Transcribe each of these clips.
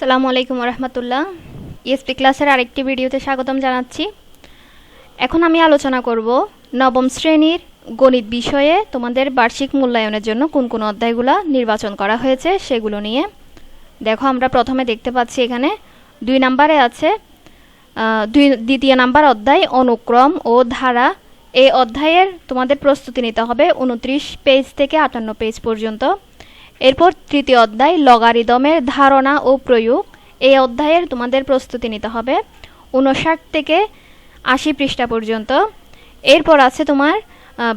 সালামু আলাইকুম রহমতুল্লাহ ইএসপি ক্লাসের আরেকটি ভিডিওতে স্বাগতম জানাচ্ছি। এখন আমি আলোচনা করব নবম শ্রেণির গণিত বিষয়ে তোমাদের বার্ষিক মূল্যায়নের জন্য কোন কোন অধ্যায়গুলো নির্বাচন করা হয়েছে সেগুলো নিয়ে। দেখো, আমরা প্রথমে দেখতে পাচ্ছি এখানে দুই নাম্বারে আছে দুই, দ্বিতীয় নাম্বার অধ্যায় অনুক্রম ও ধারা। এই অধ্যায়ের তোমাদের প্রস্তুতি নিতে হবে উনত্রিশ পেজ থেকে আটান্ন পেজ পর্যন্ত। এরপর তৃতীয় অধ্যায়, লগারিদমের ধারণা ও প্রয়োগ। এই অধ্যায়ের তোমাদের প্রস্তুতি নিতে হবে। উনষাট থেকে আশি পৃষ্ঠা পর্যন্ত। এরপর আছে তোমার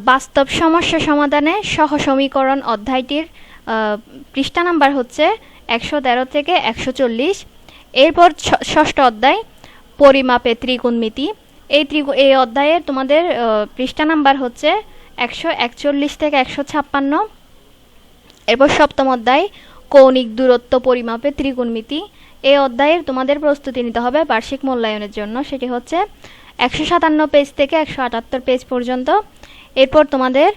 বাস্তব সমস্যা সমাধানে সহ সমীকরণ অধ্যায়টির পৃষ্ঠা নাম্বার হচ্ছে একশো তেরো থেকে একশো চল্লিশ। এরপর ষষ্ঠ অধ্যায়, পরিমাপে ত্রিকোণমিতি এই ত্রিকো এই অধ্যায়ের তোমাদের পৃষ্ঠা নাম্বার হচ্ছে একশো একচল্লিশ থেকে একশো ছাপ্পান্ন। এরপর সপ্তম অধ্যায়, কৌণিক দূরত্ব পরিমাপে ত্রিকোণমিতি এই অধ্যায়ের তোমাদের প্রস্তুতি নিতে হবে বার্ষিক মূল্যায়নের জন্য। সেটি হচ্ছে একশো সাতান্ন পেজ থেকে একশো আটাত্তর পেজ পর্যন্ত। এরপর তোমাদের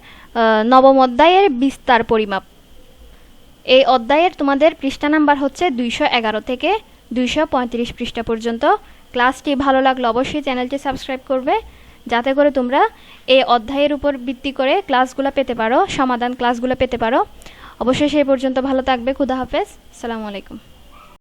নবম অধ্যায়ের বিস্তার পরিমাপ। এই অধ্যায়ের তোমাদের পৃষ্ঠা নাম্বার হচ্ছে দুইশো এগারো থেকে দুইশো পঁয়ত্রিশ পৃষ্ঠা পর্যন্ত। ক্লাসটি ভালো লাগলে অবশ্যই চ্যানেলটি সাবস্ক্রাইব করবে, যাতে করে তোমরা এই অধ্যায়ের উপর ভিত্তি করে ক্লাসগুলো পেতে পারো, সমাধান ক্লাসগুলো পেতে পারো। অবশ্যই সেই পর্যন্ত ভালো থাকবে খুদা হাফেজ। আসসালামু আলাইকুম।